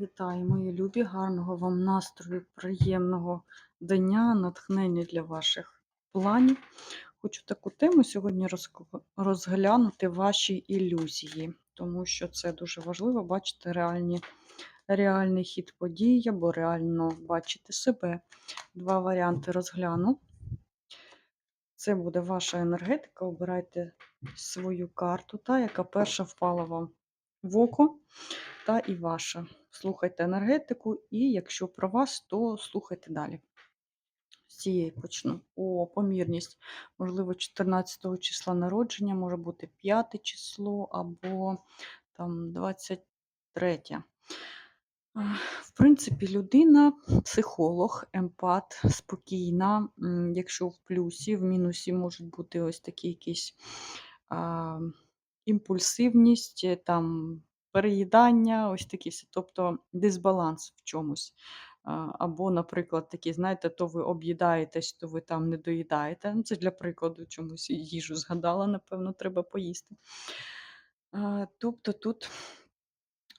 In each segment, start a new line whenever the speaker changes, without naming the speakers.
Вітаю, мої любі, гарного вам настрою, приємного дня, натхнення для ваших планів. Хочу таку тему сьогодні розглянути ваші ілюзії, тому що це дуже важливо бачити реальні, реальний хід подій або реально бачити себе. Два варіанти розгляну. Це буде ваша енергетика. Обирайте свою карту, та, яка перша впала вам в око, та і ваша. Слухайте енергетику, і якщо про вас, то слухайте далі. З цієї почну. О, помірність. Можливо, 14 числа народження, може бути 5 число або там 23. В принципі, людина, психолог, емпат, спокійна. Якщо в плюсі, в мінусі можуть бути ось такі якісь а, імпульсивність, там, переїдання, ось такі, тобто дисбаланс в чомусь. Або, наприклад, такі, знаєте, то ви об'їдаєтесь, то ви там не доїдаєте. Ну, Це для прикладу чомусь їжу згадала, напевно, треба поїсти. Тобто тут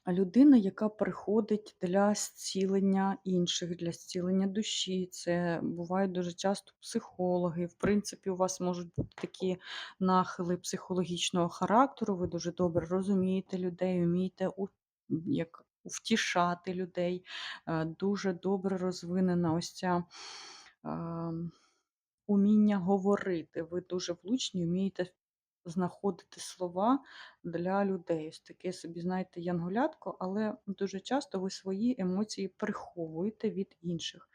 людина, яка приходить для зцілення інших, для зцілення душі. Це бувають дуже часто психологи. В принципі, у вас можуть бути такі нахили психологічного характеру. Ви дуже добре розумієте людей, вмієте як втішати людей. Е, Дуже добре розвинена ось ця. а, Уміння говорити. Ви дуже влучні, вмієте знаходити слова для людей. Ось таке собі, знаєте, янголятко, але дуже часто ви свої емоції приховуєте від інших.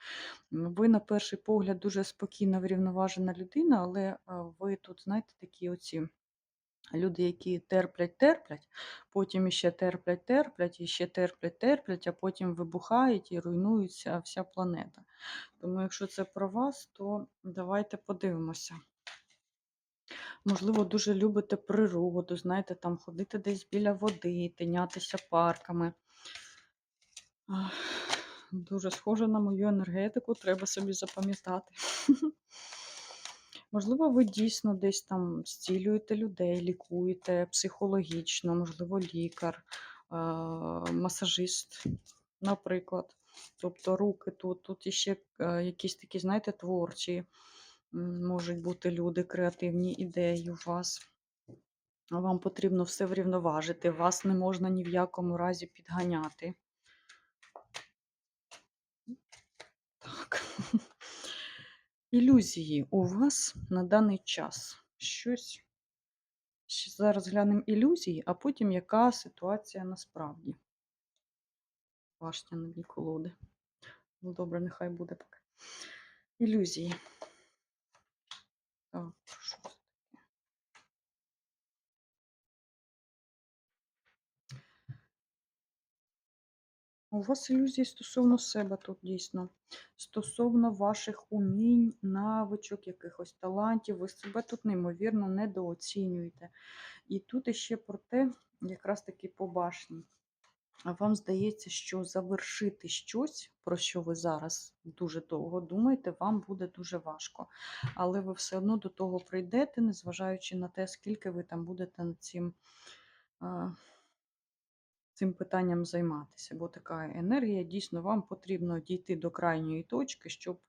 Ви, на перший погляд, дуже спокійна, врівноважена людина, але ви тут, знаєте, такі оці. Люди, які терплять, терплять, потім іще терплять, терплять, і ще терплять, терплять, а потім вибухають і руйнується вся планета. Тому, якщо це про вас, то давайте подивимося. Можливо, дуже любите природу, знаєте, там ходити десь біля води, тинятися парками. Дуже схоже на мою енергетику, треба собі запам'ятати. Можливо, ви дійсно десь там зцілюєте людей, лікуєте психологічно, можливо, лікар, масажист, наприклад. Тобто руки тут, тут іще е, якісь такі, знаєте, творчі можуть бути люди, креативні ідеї у вас. Вам потрібно все врівноважити, вас не можна ні в якому разі підганяти. Так. Ілюзії у вас на даний час. Щось. Зараз глянемо ілюзії, а потім яка ситуація насправді. Башня нові колоди. Ну, добре, нехай буде поки. Ілюзії. У вас ілюзії стосовно себе тут дійсно. Стосовно ваших умінь, навичок, якихось талантів, ви себе тут неймовірно недооцінюєте. І тут іще про те, якраз таки по башні. Вам здається, що завершити щось, про що ви зараз дуже довго думаєте, вам буде дуже важко. Але ви все одно до того прийдете, незважаючи на те, скільки ви там будете над цим, цим питанням займатися. Бо така енергія, дійсно, вам потрібно дійти до крайньої точки, щоб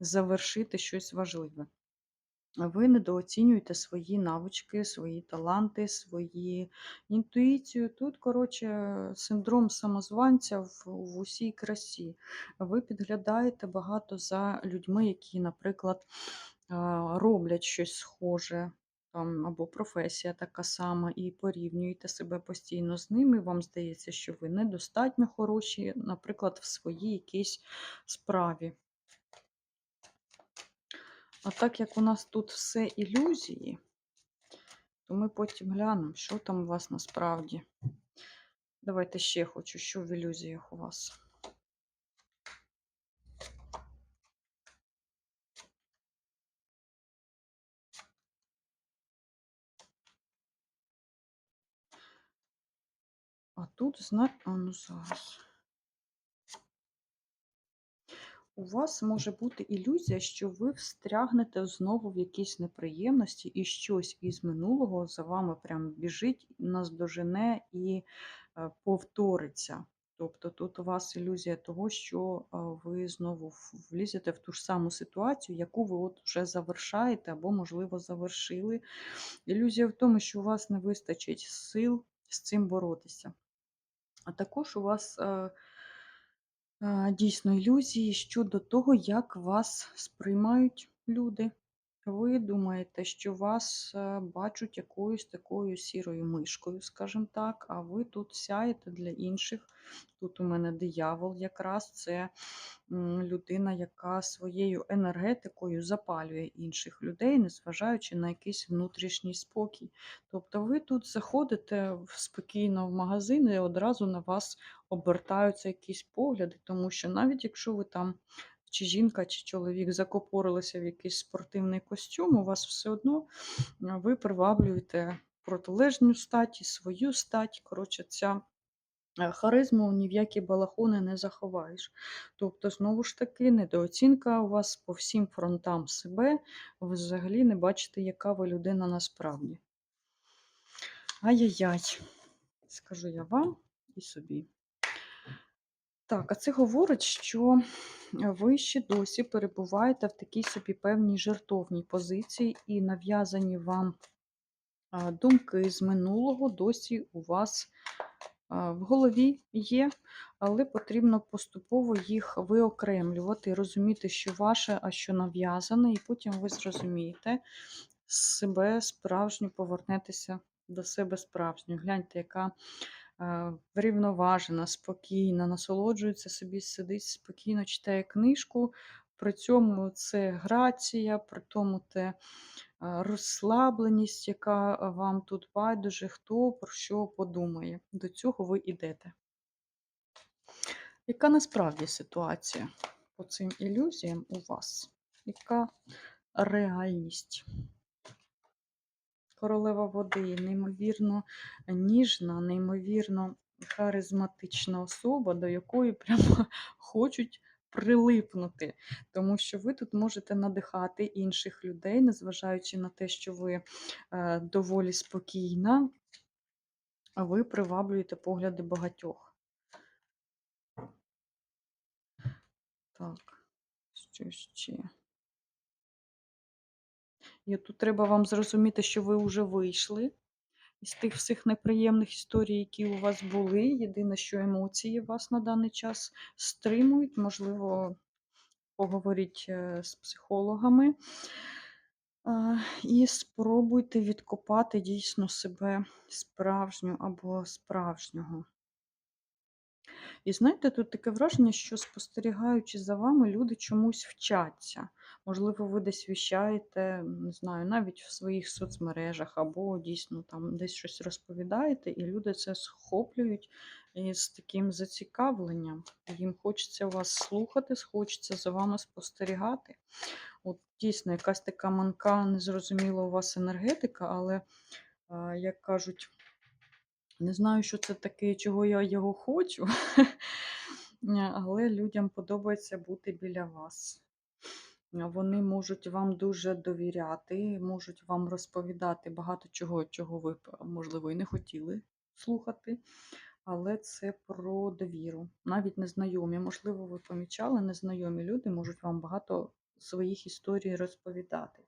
завершити щось важливе. Ви недооцінюєте свої навички, свої таланти, свої інтуїцію. Тут, коротше, синдром самозванця в, в усій красі. Ви підглядаєте багато за людьми, які, наприклад, роблять щось схоже. Або професія така сама, і порівнюєте себе постійно з ними. Вам здається, що ви недостатньо хороші, наприклад, в своїй якійсь справі. А так як у нас тут все ілюзії, то ми потім глянемо, що там у вас насправді. Давайте ще хочу, що в ілюзіях у вас. А тут, зна... а ну зараз. У вас може бути ілюзія, що ви встрягнете знову в якісь неприємності, і щось із минулого за вами прям біжить, наздожене і е, повториться. Тобто тут у вас ілюзія того, що ви знову влізете в ту ж саму ситуацію, яку ви от вже завершаєте або, можливо, завершили. Ілюзія в тому, що у вас не вистачить сил з цим боротися. А також у вас е, е, дійсно ілюзії щодо того, як вас сприймають люди. Ви думаєте, що вас е, бачать якоюсь такою сірою мишкою, скажімо так, а ви тут сяєте для інших. Тут у мене диявол якраз це людина, яка своєю енергетикою запалює інших людей, незважаючи на якийсь внутрішній спокій. Тобто ви тут заходите спокійно в магазин і одразу на вас обертаються якісь погляди, тому що навіть якщо ви там чи жінка, чи чоловік закопорилися в якийсь спортивний костюм, у вас все одно ви приваблюєте протилежну стать свою стать. Коротше, ця е, харизму ні в які балахони не заховаєш. Тобто, знову ж таки, недооцінка у вас по всім фронтам себе, ви взагалі не бачите, яка ви людина насправді. Ай-яй-яй, скажу я вам і собі. Так, а це говорить, що ви ще досі перебуваєте в такій собі певній жертовній позиції, і нав'язані вам думки з минулого досі у вас в голові є, але потрібно поступово їх виокремлювати, розуміти, що ваше, а що нав'язане, і потім ви зрозумієте себе справжню, повернетеся до себе справжньою. Гляньте, яка врівноважена, спокійна, насолоджується собі, сидить спокійно, читає книжку. При цьому це грація, при тому те розслабленість, яка вам тут байдуже, хто про що подумає. До цього ви йдете. Яка насправді ситуація по цим ілюзіям у вас? Яка реальність? Королева води, неймовірно ніжна, неймовірно харизматична особа, до якої прямо хочуть прилипнути. Тому що ви тут можете надихати інших людей, незважаючи на те, що ви е, доволі спокійна, а ви приваблюєте погляди багатьох. Так, що ще? І тут треба вам зрозуміти, що ви вже вийшли із тих всіх неприємних історій, які у вас були. Єдине, що емоції вас на даний час стримують. Можливо, поговоріть е, з психологами. І спробуйте відкопати дійсно себе справжню або справжнього. І знаєте, тут таке враження, що спостерігаючи за вами, люди чомусь вчаться. Можливо, ви десь віщаєте, не знаю, навіть в своїх соцмережах, або дійсно там десь щось розповідаєте, і люди це схоплюють із таким зацікавленням. Їм хочеться вас слухати, хочеться за вами спостерігати. От дійсно, якась така манка, незрозуміла у вас енергетика, але, як кажуть, не знаю, що це таке, чого я його хочу, але людям подобається бути біля вас. Вони можуть вам дуже довіряти, можуть вам розповідати багато чого, чого ви, можливо, і не хотіли слухати. Але це про довіру. Навіть незнайомі, можливо, ви помічали, незнайомі люди можуть вам багато своїх історій розповідати.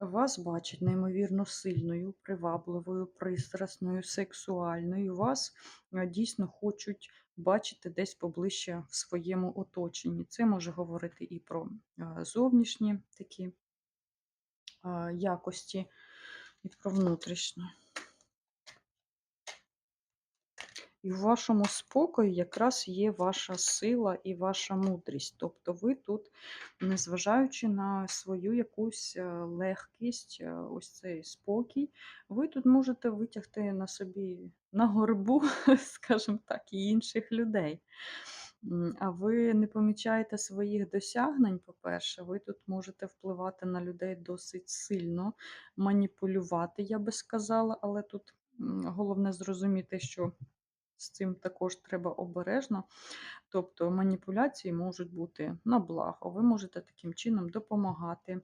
Вас бачать неймовірно сильною, привабливою, пристрасною, сексуальною. Вас е, дійсно хочуть бачити десь поближче в своєму оточенні. Це може говорити і про е, зовнішні такі е, якості, і про внутрішні. І в вашому спокої якраз є ваша сила і ваша мудрість. Тобто ви тут, незважаючи на свою якусь е, легкість, ось цей спокій, ви тут можете витягти на собі на горбу, скажімо так, і інших людей. А ви не помічаєте своїх досягнень, по-перше, ви тут можете впливати на людей досить сильно, маніпулювати, я би сказала, але тут головне зрозуміти, що з цим також треба обережно. Тобто маніпуляції можуть бути на благо. Ви можете таким чином допомагати.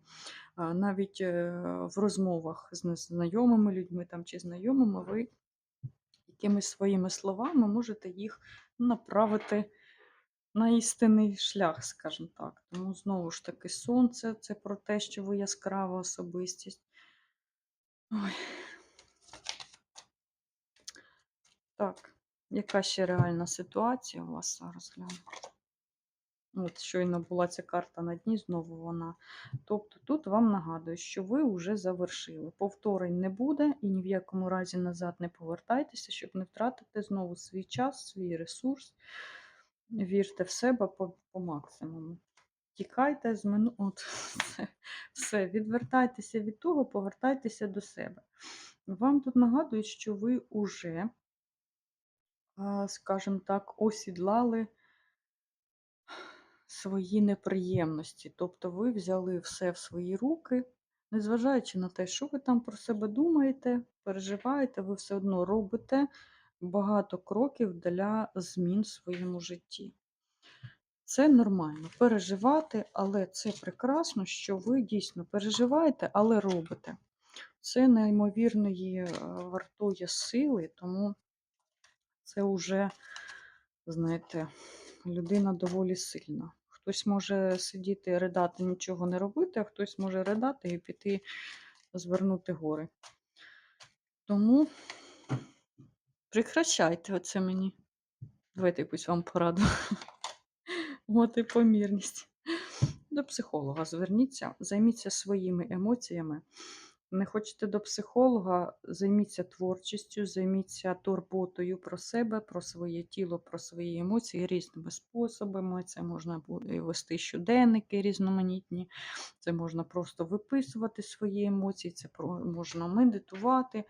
Навіть е, в розмовах з незнайомими людьми там, чи знайомими ви якимись своїми словами можете їх направити на істинний шлях, скажімо так. Тому знову ж таки, сонце це про те, що ви яскрава особистість. Ой. Так, яка ще реальна ситуація у вас зараз гляну? От щойно була ця карта на дні, знову вона. Тобто тут вам нагадую, що ви вже завершили. Повторень не буде і ні в якому разі назад не повертайтеся, щоб не втратити знову свій час, свій ресурс. Вірте в себе по, по максимуму. Тікайте з мину... От, все, все, відвертайтеся від того, повертайтеся до себе. Вам тут нагадують, що ви вже, скажімо так, осідлали свої неприємності. Тобто ви взяли все в свої руки, незважаючи на те, що ви там про себе думаєте, переживаєте, ви все одно робите багато кроків для змін в своєму житті. Це нормально переживати, але це прекрасно, що ви дійсно переживаєте, але робите. Це неймовірної е, вартує сили, тому це вже, знаєте, людина доволі сильна. Хтось може сидіти, ридати, нічого не робити, а хтось може ридати і піти звернути гори. Тому прекращайте оце мені. Давайте якусь вам пораду. От і помірність. До психолога зверніться, займіться своїми емоціями. Не хочете до психолога, займіться творчістю, займіться турботою про себе, про своє тіло, про свої емоції різними способами. Це можна вести щоденники різноманітні, це можна просто виписувати свої емоції, це можна медитувати.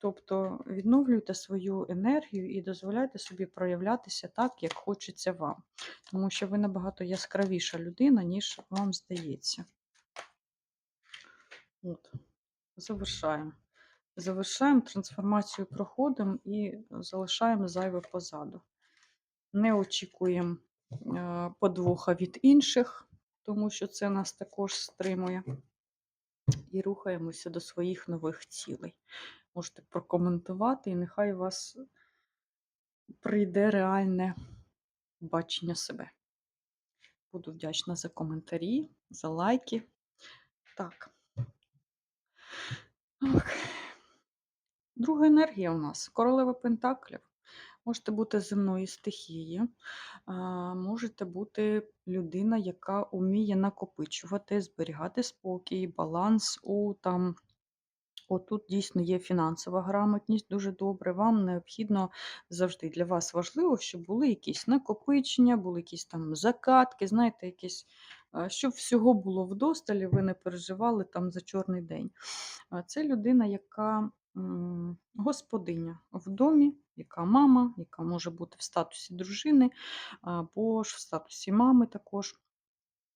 Тобто відновлюйте свою енергію і дозволяйте собі проявлятися так, як хочеться вам. Тому що ви набагато яскравіша людина, ніж вам здається. От. Завершаємо. Завершаємо трансформацію, проходимо і залишаємо зайве позаду. Не очікуємо е, подвоха від інших, тому що це нас також стримує. І рухаємося до своїх нових цілей. Можете прокоментувати, і нехай у вас прийде реальне бачення себе. Буду вдячна за коментарі, за лайки. Так. Друга енергія у нас королева Пентаклів. Можете бути земної стихії, можете бути людина, яка вміє накопичувати, зберігати спокій, баланс у там. Отут дійсно є фінансова грамотність, дуже добре. Вам необхідно завжди для вас важливо, щоб були якісь накопичення, були якісь там закатки, знаєте, якісь, щоб всього було вдосталі, ви не переживали там за чорний день. Це людина, яка господиня в домі, яка мама, яка може бути в статусі дружини, або ж в статусі мами також.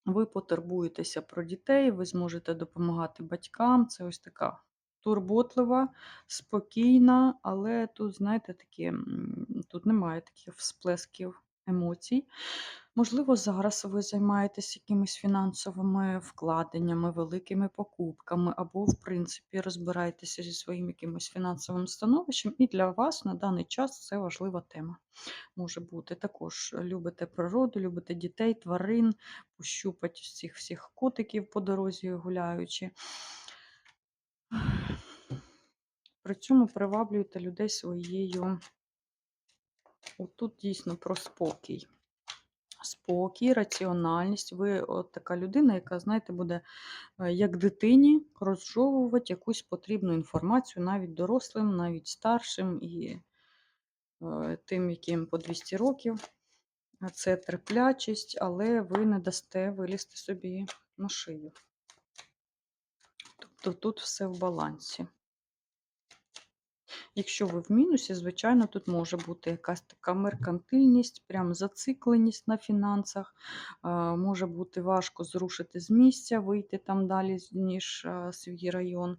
Ви потурбуєтеся про дітей, ви зможете допомагати батькам. Це ось така турботлива, спокійна, але тут, знаєте, такі, тут немає таких всплесків емоцій. Можливо, зараз ви займаєтесь якимись фінансовими вкладеннями, великими покупками, або, в принципі, розбираєтеся зі своїм якимось фінансовим становищем, і для вас на даний час це важлива тема. Може бути. Також любите природу, любите дітей, тварин, пощупати цих всіх котиків по дорозі гуляючи. При цьому приваблюєте людей своєю. Отут дійсно про спокій. Спокій, раціональність. Ви от така людина, яка, знаєте, буде е, як дитині розжовувати якусь потрібну інформацію, навіть дорослим, навіть старшим і е, тим, яким по 200 років. Це терплячість, але ви не дасте вилізти собі на шию. Тобто тут все в балансі. Якщо ви в мінусі, звичайно, тут може бути якась така меркантильність, прям зацикленість на фінансах. Може бути важко зрушити з місця, вийти там далі, ніж свій район.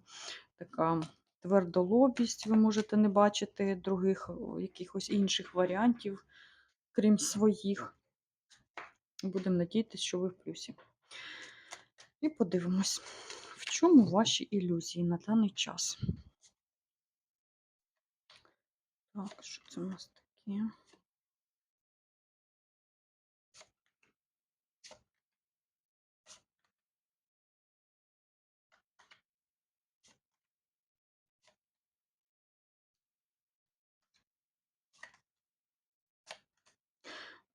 Така твердолобість, ви можете не бачити других якихось інших варіантів, крім своїх. Будемо надіятися, що ви в плюсі. І подивимось, в чому ваші ілюзії на даний час. Так, що це у нас таке?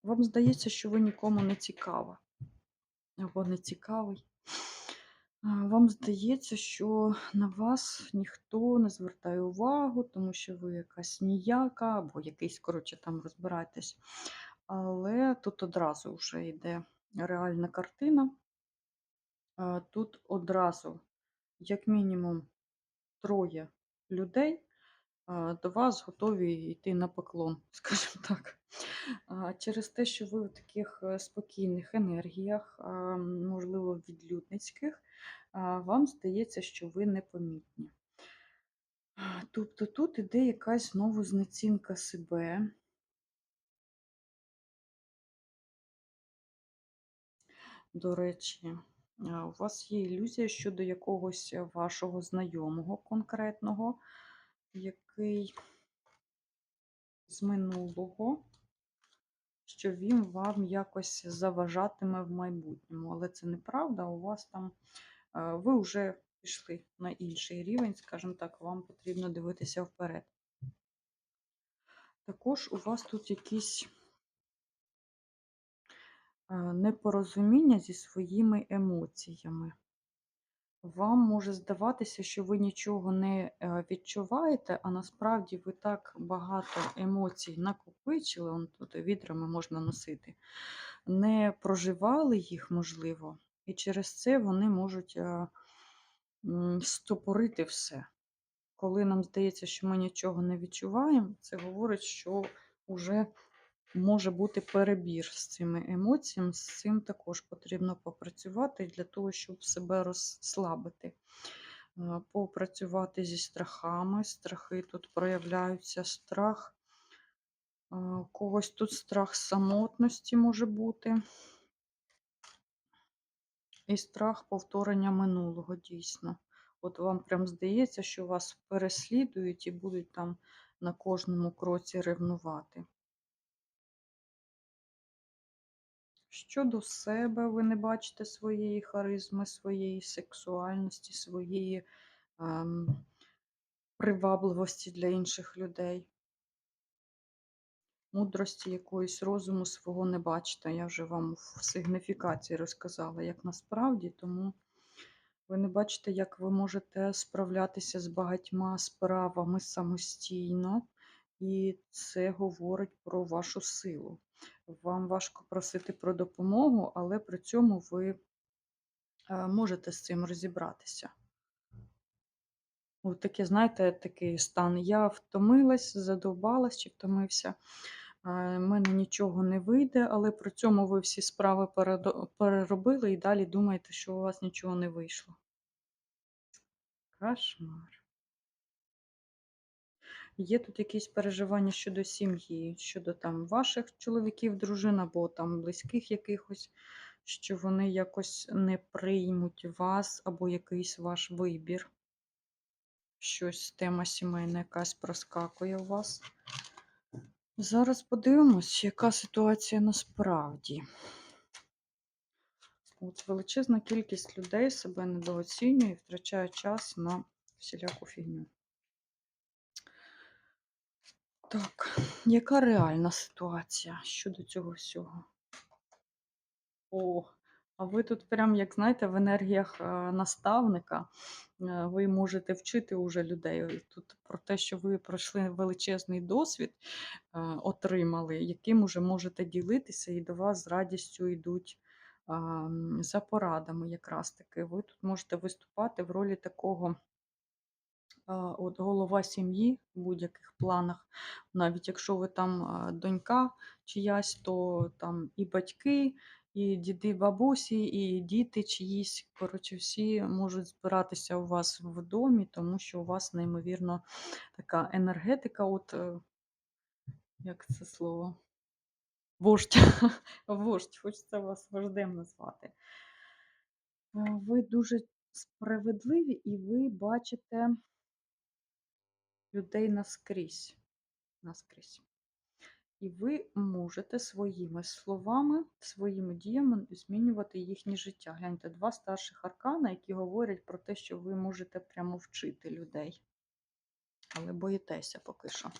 Вам здається, що ви нікому не цікава або не цікавий. Вам здається, що на вас ніхто не звертає увагу, тому що ви якась ніяка, або якийсь, коротше, там розбираєтесь. Але тут одразу вже йде реальна картина. Тут одразу, як мінімум, троє людей до вас готові йти на поклон, скажімо так. Через те, що ви в таких е, спокійних енергіях, можливо, відлюдницьких, вам здається, що ви непомітні. Тобто тут іде якась знову знецінка себе. До речі, у вас є ілюзія щодо якогось вашого знайомого конкретного, який з минулого, що він вам якось заважатиме в майбутньому. Але це неправда, у вас там е, ви вже пішли на інший рівень, скажімо так, вам потрібно дивитися вперед. Також у вас тут якісь е, непорозуміння зі своїми емоціями. Вам може здаватися, що ви нічого не е, відчуваєте, а насправді ви так багато емоцій накопичили, он тут відрами можна носити, не проживали їх, можливо, і через це вони можуть е, стопорити все. Коли нам здається, що ми нічого не відчуваємо, це говорить, що вже може бути перебір з цими емоціями. З цим також потрібно попрацювати для того, щоб себе розслабити. Попрацювати зі страхами. Страхи тут проявляються страх. У когось тут страх самотності може бути. І страх повторення минулого дійсно. От вам прям здається, що вас переслідують і будуть там на кожному кроці ревнувати. Щодо себе, ви не бачите своєї харизми, своєї сексуальності, своєї ем, привабливості для інших людей. Мудрості якоїсь розуму свого не бачите. Я вже вам в сигніфікації розказала, як насправді, тому ви не бачите, як ви можете справлятися з багатьма справами самостійно, і це говорить про вашу силу. Вам важко просити про допомогу, але при цьому ви е, можете з цим розібратися. От таке, знаєте, такий стан. Я втомилась, задовбалась чи втомився. У мене нічого не вийде, але при цьому ви всі справи переробили і далі думаєте, що у вас нічого не вийшло. Кошмар. Є тут якісь переживання щодо сім'ї, щодо там ваших чоловіків, дружин або там близьких якихось, що вони якось не приймуть вас або якийсь ваш вибір. Щось тема сімейна якась проскакує у вас. Зараз подивимось, яка ситуація насправді. От величезна кількість людей себе недооцінює і втрачає час на всіляку фігню. Так, яка реальна ситуація щодо цього всього? О, а ви тут прям, як знаєте, в енергіях е, наставника е, ви можете вчити уже людей. Тут про те, що ви пройшли величезний досвід, е, отримали, яким уже можете ділитися, і до вас з радістю йдуть за порадами якраз таки. Ви тут можете виступати в ролі такого от голова сім'ї в будь-яких планах. Навіть якщо ви там донька чиясь, то там і батьки, і діди, бабусі, і діти чиїсь. Коротше, всі можуть збиратися у вас в домі, тому що у вас неймовірно така енергетика, от е, як це слово? Вождь. Вождь, хочеться вас вождем назвати. Ви дуже справедливі і ви бачите людей наскрізь. наскрізь. І ви можете своїми словами, своїми діями змінювати їхнє життя. Гляньте, два старших аркана, які говорять про те, що ви можете прямо вчити людей. Але боїтеся поки що.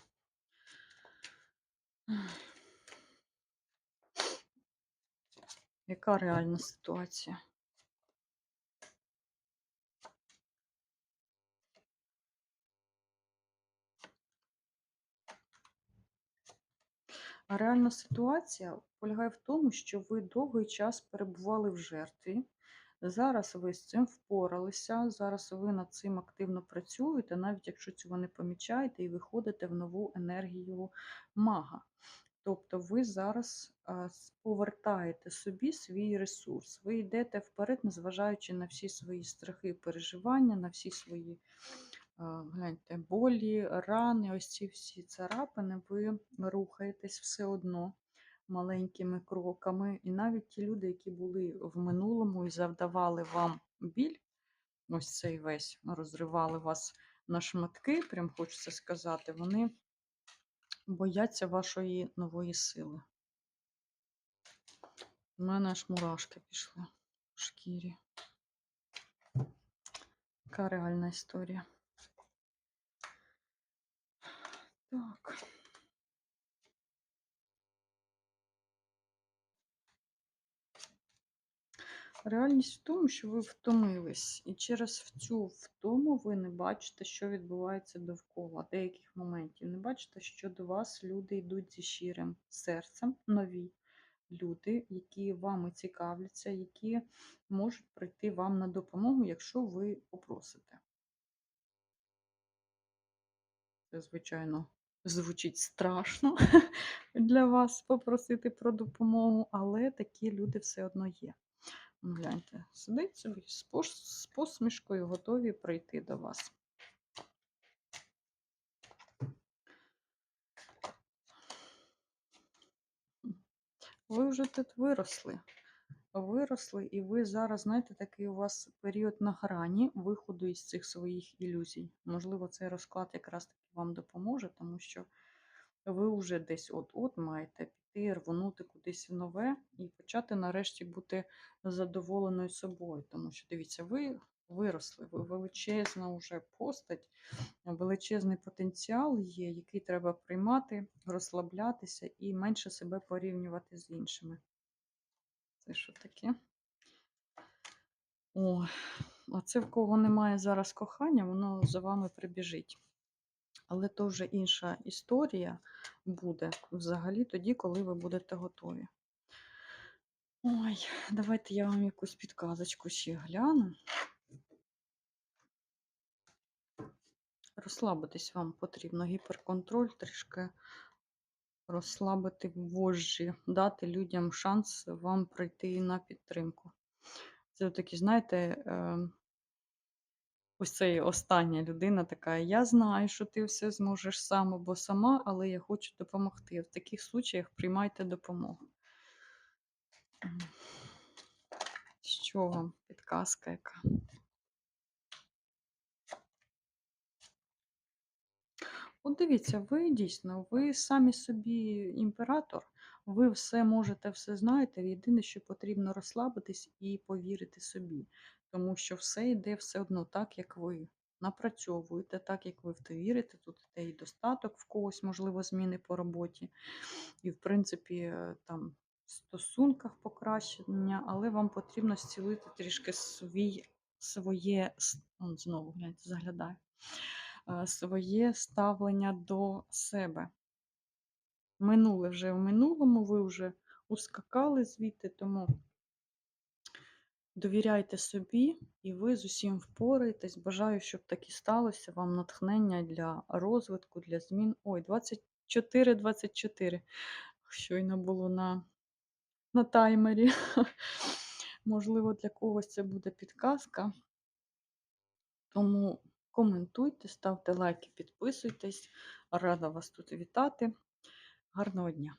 Яка реальна ситуація? А реальна ситуація полягає в тому, що ви довгий час перебували в жертві. Зараз ви з цим впоралися, зараз ви над цим активно працюєте, навіть якщо цього не помічаєте, і виходите в нову енергію мага. Тобто ви зараз повертаєте собі свій ресурс. Ви йдете вперед, незважаючи на всі свої страхи переживання, на всі свої гляньте, болі, рани, ось ці всі царапини, ви рухаєтесь все одно маленькими кроками. І навіть ті люди, які були в минулому і завдавали вам біль, ось цей весь розривали вас на шматки, прям хочеться сказати, вони бояться вашої нової сили. У мене аж мурашки пішли в шкірі. Яка реальна історія. Так. Реальність в тому, що ви втомились, і через цю втому ви не бачите, що відбувається довкола деяких моментів. Не бачите, що до вас люди йдуть зі щирим серцем, нові люди, які вами цікавляться, які можуть прийти вам на допомогу, якщо ви попросите. Це, звичайно, звучить страшно для вас попросити про допомогу, але такі люди все одно є. Ну, Гляньте, сидить собі з посмішкою, готові прийти до вас. Ви вже тут виросли. Виросли, і ви зараз, знаєте, такий у вас період на грані виходу із цих своїх ілюзій. Можливо, цей розклад якраз таки вам допоможе, тому що ви вже десь от-от маєте піти, рвонути кудись в нове і почати нарешті бути задоволеною собою. Тому що, дивіться, ви виросли, ви величезна вже постать, величезний потенціал є, який треба приймати, розслаблятися і менше себе порівнювати з іншими. Це що таке? О, а це в кого немає зараз кохання, воно за вами прибіжить. Але то вже інша історія буде взагалі тоді, коли ви будете готові. Ой, давайте я вам якусь підказочку ще гляну. Розслабитись вам потрібно. Гіперконтроль, трішки розслабити вожжі, дати людям шанс вам прийти на підтримку. Це такі, знаєте, е, ось це остання людина така. Я знаю, що ти все зможеш сам або сама, але я хочу допомогти. В таких случаях приймайте допомогу. Що вам підказка яка? От дивіться, ви дійсно, ви самі собі імператор, ви все можете, все знаєте. Єдине, що потрібно розслабитись і повірити собі, тому що все йде все одно так, як ви напрацьовуєте, так як ви в те вірите. Тут іде і достаток в когось, можливо, зміни по роботі, і, в принципі, е, там в стосунках покращення, але вам потрібно зцілити трішки свій, своє, знову гляньте, заглядаю е, своє ставлення до себе. Минуле вже в минулому, ви вже ускакали звідти, тому довіряйте собі, і ви з усім впораєтесь. Бажаю, щоб так і сталося. Вам натхнення для розвитку, для змін. Ой, 24-24. Щойно було на, на таймері. Можливо, для когось це буде підказка. Тому коментуйте, ставте лайки, підписуйтесь. Рада вас тут вітати. Гарного дня!